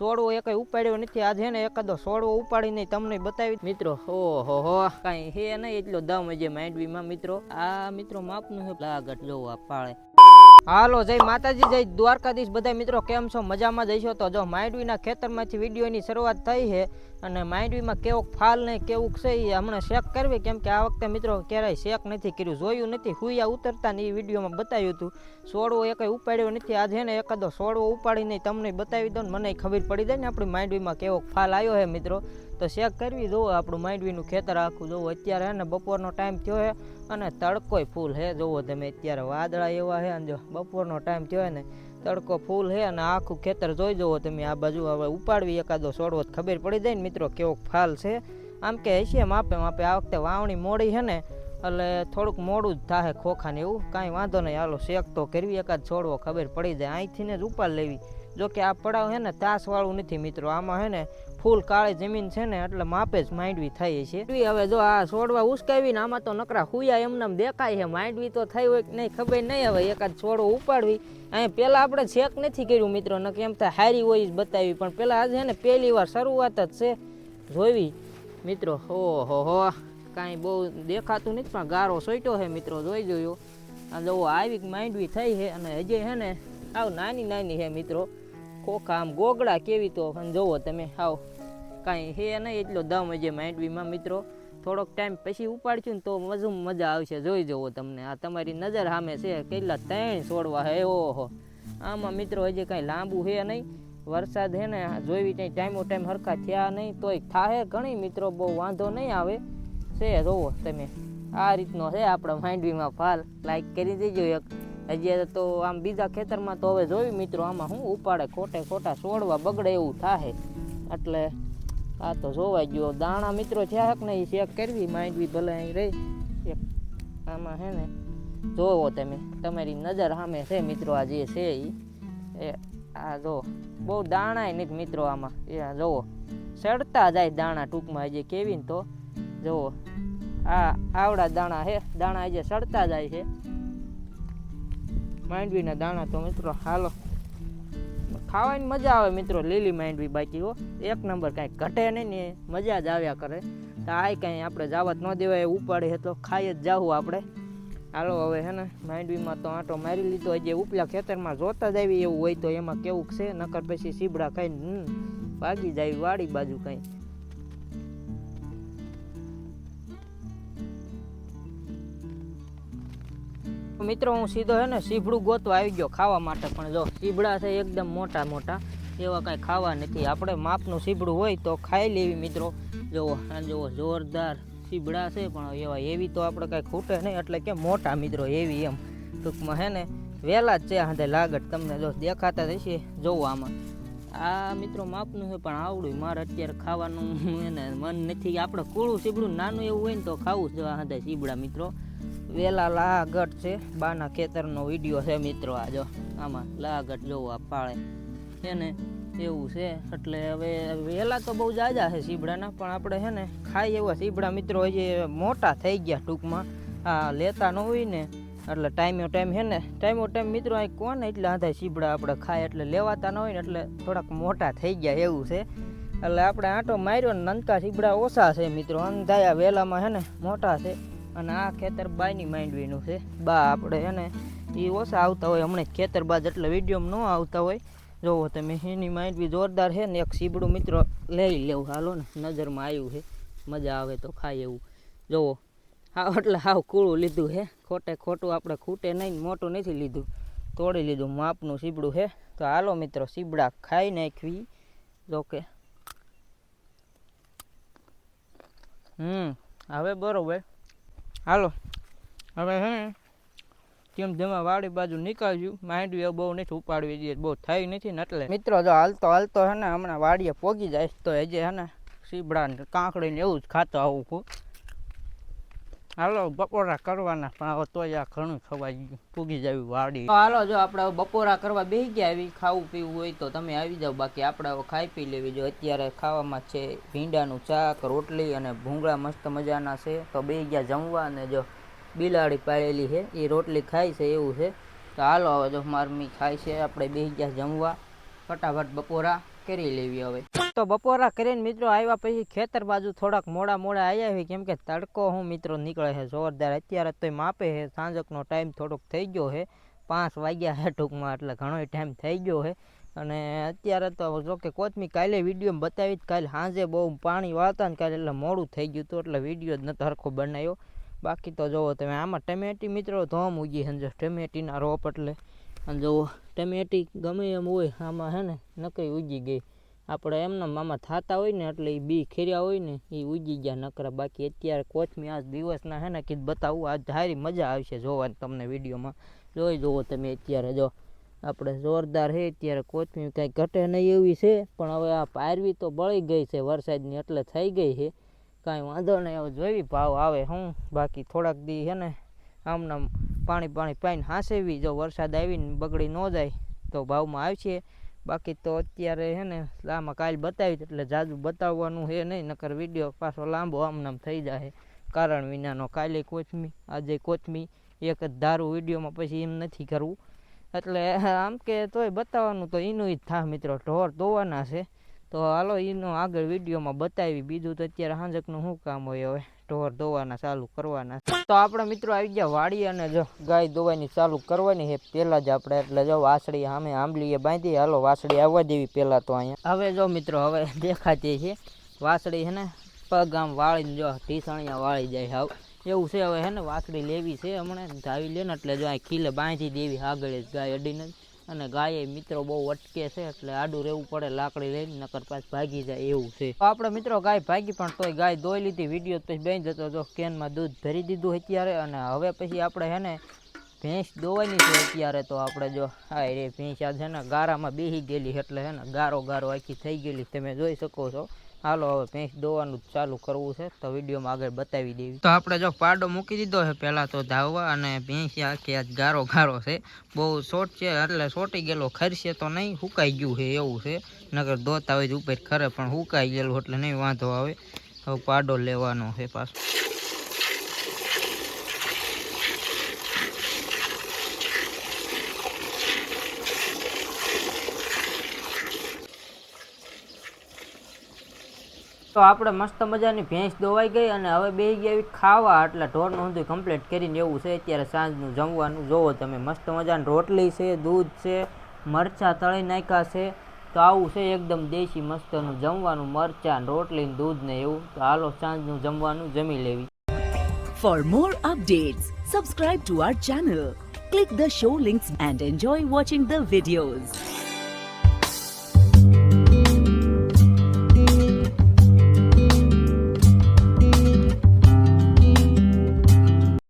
સોડવો એ ઉપાડ્યો નથી. આજે ને એકાદો સોડવો ઉપાડીને તમને બતાવી મિત્રો, ઓહો હો, કાંઈ હે નહીં એટલો દમ જે માંડવીમાં, મિત્રો. આ મિત્રો માપનું છે લાગટ જોવો આ પાળે. હાલો, જય માતાજી, જય દ્વારકાધીશ. બધા મિત્રો, કેમ છો? મજામાં જઈશો તો જો માંડવીના ખેતરમાંથી વિડીયોની શરૂઆત થઈ છે. અને માંડવીમાં કેવોક ફાલ ને કેવું છે એ હમણાં શેક કરવી. કેમ કે આ વખતે મિત્રો ક્યારેય શેક નથી કર્યું. જોયું નથી. હુયા ઉતરતા ને એ વિડીયોમાં બતાવ્યું હતું. સોડવો કંઈ ઉપાડ્યો નથી. આજે ને એકાદો સોડવો ઉપાડીને તમને બતાવી દઉં ને મને ખબર પડી જાય ને આપણી માંડવીમાં કેવોક ફાલ આવ્યો છે મિત્રો. તો શેક કરવી જુઓ આપણું માંડવીનું ખેતર આખું. જુઓ અત્યારે હે ને બપોરનો ટાઈમ થયો છે અને તડકોય ફૂલ હે. જુઓ તમે અત્યારે વાદળા એવા છે અને જો બપોરનો ટાઈમ થયો ને તડકો ફૂલ છે અને આખું ખેતર જોઈ જવો તમે, આ બાજુ હવે ઉપાડવી, એકાદો છોડવો ખબર પડી જાય ને મિત્રો કેવો ફાલ છે. આમ કે હશે માપે માપે આ વખતે વાવણી મોડી છે ને, એટલે થોડુંક મોડું જ થાય ખોખાને એવું, કાંઈ વાંધો નહીં. હાલો, શેક તો કરવી, એકાદ છોડવો ખબર પડી જાય. અહીંથી જ ઉપાડ લેવી. જો કે આ પડાવ છે ને તાસવાળું નથી મિત્રો. આમાં છે ને ફૂલ કાળી જમીન છે ને એટલે માપે જ માંડવી થઈ છે. હવે જો આ છોડવા ઉસકાવી ને આમાં તો નકરા હુયા એમને દેખાય છે. માંડવી તો થઈ હોય કે નહીં ખબર નહીં હવે એકાદ છોડો ઉપાડવી. અહીંયા પહેલાં આપણે ચેક નથી કર્યું મિત્રો, ન કે એમ થાય હારી હોય જ બતાવી. પણ પહેલાં આજે છે ને પહેલી વાર શરૂઆત જ છે. જોઈવી મિત્રો, ઓહો હો, કાંઈ બહુ દેખાતું નથી, પણ ગારો સોઈટો છે મિત્રો, જોઈ જોયો. આ જો આવી માંડવી થઈ છે અને હજી છે ને આવ નાની નાની છે મિત્રો. ખોખા આમ ગોગડા કેવી તો જોવો તમે, હાવ. કાંઈ હે નહીં એટલો દમ હજી માંડવીમાં, મિત્રો. થોડોક ટાઈમ પછી ઉપાડશું ને તો મજુ મજા આવશે. જોઈ જવો તમને. આ તમારી નજર સામે છે, કેટલા ત્રણ છોડવા હે, ઓહો. આમાં મિત્રો હજી કાંઈ લાંબુ છે નહીં. વરસાદ હે ને જોઈવી કંઈ ટાઈમો ટાઈમ હરખા થયા નહીં, તોય થાહે ઘણી, મિત્રો, બહુ વાંધો નહીં આવે. છે, જોવો તમે. આ રીતનો છે આપણા માંડવીમાં ફાલ લાઈક કરી દેજો એક. હજી તો આમ બીજા ખેતરમાં તો હવે જોયું મિત્રો, આમાં શું ઉપાડે ખોટે ખોટા છોડવા બગડે એવું થાય એટલે આ તો જોવાઈ ગયો. દાણા મિત્રો થયા ને એ ચેક કરવી, માંડવી ભલે અહીં રહી. આમાં હે ને, જોવો તમે. તમારી નજર સામે છે મિત્રો, આ જે છે એ એ આ જો, બહુ દાણાય નથી મિત્રો આમાં. એ જોવો. સડતા જાય દાણા ટૂંકમાં હજી કેવી ને તો. જુઓ આ આવડા દાણા છે દાણા હજી સડતા જાય છે. માંડવીના દાણા તો મિત્રો હાલો. ખાવાની મજા આવે મિત્રો, લીલી માંડવી બાકી હો. એક નંબર કાંઈ ઘટે નહીં ને મજા જ આવ્યા કરે. તો આ કાંઈ આપણે જાવત ન દેવાય ઉપાડે તો ખાઈ જ જાવું આપણે. હાલો, હવે હે ને માંડવીમાં તો આંટો મારી લીધો જે ઉપલા ખેતરમાં જોતા જ આવી એવું હોય તો એમાં કેવું છે? નકર પછી સીબડા ખાઈને ભાગી જાય વાડી બાજુ કાંઈ. મિત્રો, હું સીધો હે ને સીભડું ગોતવા આવી ગયો ખાવા માટે. પણ જો સીભડા છે એકદમ મોટા મોટા, એવા કાંઈ ખાવા નથી. આપણે માપનું સીબડું હોય તો ખાઈ લેવી મિત્રો. જુઓ આ જુઓ જોરદાર સીબડા છે, પણ એવા એવી તો આપણે કાંઈ ખૂટે નહીં. એટલે કે મોટા મિત્રો, એવી એમ. ટૂંકમાં હે ને વહેલા જ છે હાથે લાગટ તમને જો દેખાતા થશે જોવો આમાં આ મિત્રો માપનું છે, પણ આવડું મારે અત્યારે ખાવાનું એને મન નથી. આપણે કૂળું સીબડું નાનું એવું હોય ને તો ખાવું જ હાથે સીબડા મિત્રો. વેલા લાહગઢ છે. બાના ખેતરનો વીડિયો છે મિત્રો આ જો. આમાં લાહગઢ જોવો આ પાળે. છે ને, એવું છે. એટલે હવે વેલા તો બહુ જાજા છે સીબડાના, પણ આપણે છે ને ખાઈ એવા સીબડા મિત્રો હજી મોટા થઈ ગયા ટૂંકમાં. આ લેતા ન હોય ને, એટલે ટાઈમો ટાઈમ છે ને, ટાઈમો ટાઈમ મિત્રો અહીં કોને એટલે આધા સીબડા આપણે ખાય એટલે લેવાતા ન હોય ને, એટલે થોડાક મોટા થઈ ગયા એવું છે. એટલે આપણે આંટો માર્યો ને નનકા સીબડા ઓછા છે મિત્રો. અંધાયા વેલામાં છે ને, મોટા છે. અને આ ખેતર બાયની માંડવીનું છે. બા આપણે એને એ ઓછા આવતા હોય, હમણાં ખેતર બા એટલે વિડીયોમાં ન આવતા હોય. જોવો તમે, એની માંડવી જોરદાર છે ને એક સીબડું મિત્રો લઈ લેવું. હાલો ને, નજરમાં આવ્યું છે. મજા આવે તો ખાય એવું. જોવો હા એટલે હાવ કૂળું લીધું છે. ખોટે ખોટું આપણે ખૂટે નહીં મોટું નથી લીધું. તોડી લીધું માપનું સીબડું છે. તો હાલો મિત્રો, સીબડા ખાઈ નાખવી. જોકે. હમ, હવે બરોબર. હાલો. હવે હે, જેમ જેમાં વાડી બાજુ નીકળ્યું, માંડવી બહુ નથી ઉપાડવી દે બહુ થઈ નથી ને એટલે. મિત્રો જો હાલતો હાલતો હે ને, હમણાં વાડીએ પોગી જાય તો હજી હે ને સીબડા કાંકડી ને એવું જ ખાતો આવું છું. હાલો, બપોરા કરવાના, પણ હવે તોય આ ઘણું ખવાઈ ગયું, પૂગી જાવી વાડી. હાલો, જો આપણે બપોરા કરવા બેસી ગયા આવી ખાવું પીવું હોય તો તમે આવી જાઓ. બાકી આપણે ખાઈ પી લેવી. જો અત્યારે ખાવામાં છે ભીંડાનું શાક, રોટલી અને ભૂંગળા મસ્ત મજાના છે. તો બે ગયા જમવા અને જો બિલાડી પાડેલી છે, એ રોટલી ખાય છે, એવું છે. તો હાલો, હવે જો મારમી ખાય છે, આપણે બે ગયા જમવા. ફટાફટ બપોરા. કરી લેવી હવે. તો બપોરા કરીને મિત્રો આવ્યા પછી ખેતર બાજુ થોડાક મોડા મોડા આવ્યા હોય કેમ કે તડકો હું મિત્રો નીકળે છે જોરદાર. અત્યારે તો માપે છે સાંજકનો ટાઈમ થોડોક થઈ ગયો છે પાંચ વાગ્યા છે ટૂંકમાં, એટલે ઘણો ટાઈમ થઈ ગયો છે અને અત્યારે તો જો કે કોથમી કાલે વીડિયો બતાવી કાલે સાંજે બહુ પાણી વાળતા ને કાલે એટલે મોડું થઈ ગયું હતું, એટલે વીડિયો જ નતો સરખો બનાવ્યો. બાકી તો જુઓ તમે, આમાં ટમેટી મિત્રો ધોમ ઉગી સમજો ટમેટીના રોપ એટલે અને જો ટમેટી ગમે એમ હોય, આમાં હે ને નકરી ઉગી ગઈ. આપણે એમના મામા થતા હોય ને એટલે એ બી ખેર્યા હોય ને એ ઉગી ગયા નકરા. બાકી અત્યારે કોચમી આજ દિવસના હે ને, કીધું બતાવું, આજ સારી મજા આવશે જોવાની તમને વિડીયોમાં. જોઈ જુઓ તમે અત્યારે, જો. આપણે જોરદાર છે અત્યારે કોચમી કાંઈ ઘટે નહીં એવી છે, પણ હવે આ પારવી તો બળી ગઈ છે વરસાદની, એટલે થઈ ગઈ છે. કાંઈ વાંધો નહીં, હવે જોઈ ભાવ આવે હું. બાકી થોડાક દી છે ને, આમનામ પાણી પાણી પાઈને હાંસેવી, જો વરસાદ આવીને બગડી ન જાય તો ભાવમાં આવશે બાકી તો અત્યારે છે ને આમાં કાલ બતાવી એટલે જાજુ બતાવવાનું છે નહીં, નકર વીડિયો પાછો લાંબો આમનામ થઈ જાય કારણ વિનાનો કાલે કોચમી આજે કોચમી એક જ ધારું વિડીયોમાં પછી એમ નથી કરવું. એટલે આમ કે તોય બતાવવાનું તો એનું જ થા મિત્રો, ઢોર ધોવાના છે. તો હાલો એનો આગળ વિડીયોમાં બતાવી. બીજું તો અત્યારે હાંજકનું શું કામ હોય હવે? ઢોર ધોવાના ચાલુ કરવાના. તો આપણા મિત્રો આવી ગયા વાડી અને જો ગાય ધોવાની ચાલુ કરવાની છે. પહેલાં જ આપણે એટલે જો વાસળી સામે આંબલીએ બાંધી. હાલો વાસળી આવવા દેવી પહેલાં તો અહીંયા. હવે જો મિત્રો હવે દેખાતી છે. વાસળી છે ને પગ આમ વાળીને જો ઢીસણિયા વાળી જાય હાવ. એવું છે હવે હે ને વાસળી લેવી છે હમણાં. ધાવી લે ને એટલે જો આ ખીલે બાંધી દેવી આગળ જ ગાય અડીને. અને ગાય મિત્રો બહુ અટકે છે, એટલે આડું રહેવું પડે લાકડી લઈને, નકર પાછ ભાગી જાય એવું છે. તો આપણે મિત્રો ગાય ભાગી પણ તોય ગાય દોઈ લીધી વીડિયો પછી બેન જતો જો કેનમાં દૂધ ભરી દીધું અત્યારે, અને હવે પછી આપણે હે ને ભેંસ દોવાની છે અત્યારે તો આપણે જો હા રે ભેંસ આ છે ને ગારામાં બેસી ગયેલી, એટલે હે ને ગારો ગારો આખી થઈ ગયેલી, તમે જોઈ શકો છો. હાલો, હવે ભેંસ દોવાનું ચાલુ કરવું છે, તો વિડીયોમાં આગળ બતાવી દેવી. તો આપણે જો પાડો મૂકી દીધો છે, પહેલાં તો ધાવવા અને ભેંસ આખી આજ ગારો ગારો છે. બહુ શોર્ટ છે, એટલે સોટી ગયેલો, ખરશે તો નહીં સુકાઈ ગયું છે એવું છે. નગર ધોતા હોય ઉપર ખરે, પણ સુકાઈ ગયેલું એટલે નહીં વાંધો આવે. હવે પાડો લેવાનો છે પાછો. તો આપણે મસ્ત મજાની ભેંસ દોવાઈ ગઈ અને હવે બે ગયા ખાવા. એટલે ઢોરનું ઊંધું કમ્પ્લીટ કરીને એવું છે. અત્યારે સાંજનું જમવાનું જોવો તમે. મસ્ત મજાની રોટલી છે, દૂધ છે, મરચાં તળી નાખ્યા છે. તો આવું છે એકદમ દેશી મસ્તનું જમવાનું. મરચાં, રોટલી દૂધ ને એવું. તો હાલો સાંજનું જમવાનું જમી લેવી. For more updates subscribe to our channel click the show links and enjoy watching the videos.